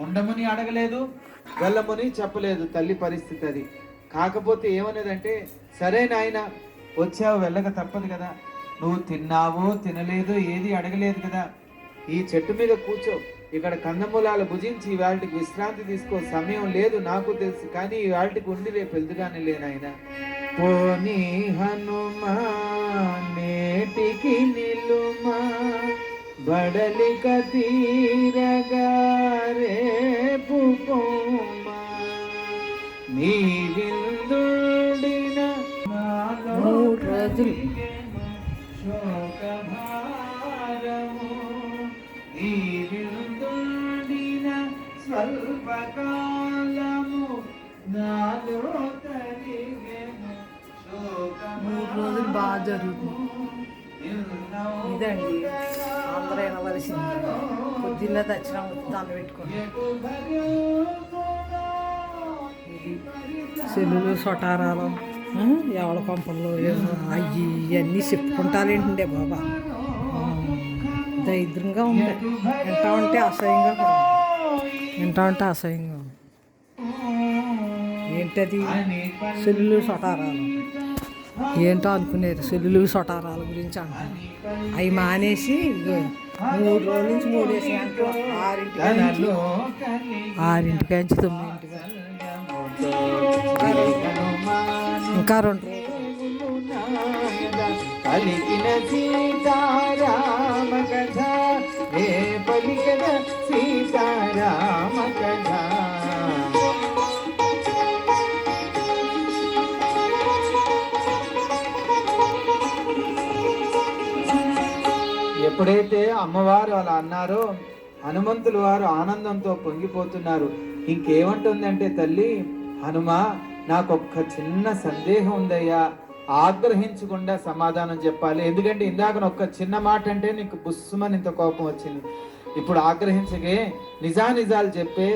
ఉండమని అడగలేదు వెళ్ళమని చెప్పలేదు తల్లి పరిస్థితి అది. కాకపోతే ఏమనేదంటే సరే నాయన వచ్చావు వెళ్ళక తప్పదు కదా. నువ్వు తిన్నావో తినలేదు ఏది అడగలేదు కదా. ఈ చెట్టు మీద కూర్చో. ఇక్కడ కందమూలాలు భుజించి వాటికి విశ్రాంతి తీసుకో. సమయం లేదు నాకు తెలుసు కానీ ఈ వాటికి ఉండి రేపు వెళ్తుగానే లేనాయన పోనీ హనుమా నేటికి నిలుమా బడలిక తీరగా మూడు రోజులు. స్వల్పకాలము నాలో మూడు రోజులు బాగా జరుగుతుంది. ఇదండి. ఆంధ్ర వినవలసింది. పొద్దున్న దక్షిణామూర్తి దాన్ని పెట్టుకోండి ఇది సెల్లులు సొటారాలు ఎవడ కొంపలు అవి అయ్యి ఇవన్నీ చెప్పుకుంటారేంటండే బాబా. దరిద్రంగా ఉంది వింటా ఉంటే అసహ్యంగా కూడా వింటా ఉంటే అసహ్యంగా ఉంది ఏంటది? సెల్లులు సొటారాలు. ఏంటో అనుకునేది. సెల్లులు సొటారాల గురించి అంటారు. అవి మానేసి మూడు రోజుల నుంచి మూడు వేసిన ఆరింటికి ఆరింటికి నుంచి తొమ్మిదింటికి ఇంకా రెండు పలికిన సీతారామ కథ రే సీతారామ కథ ఎప్పుడైతే అమ్మవారు అలా అన్నారో హనుమంతులు వారు ఆనందంతో పొంగిపోతున్నారు. ఇంకేమంటుందంటే తల్లి హనుమా నాకు ఒక్క చిన్న సందేహం ఉందయ్యా. ఆగ్రహించకుండా సమాధానం చెప్పాలి. ఎందుకంటే ఇందాక ఒక్క చిన్న మాట అంటే నీకు బుస్సుమని ఇంత కోపం వచ్చింది. ఇప్పుడు ఆగ్రహించగే నిజానిజాలు చెప్పే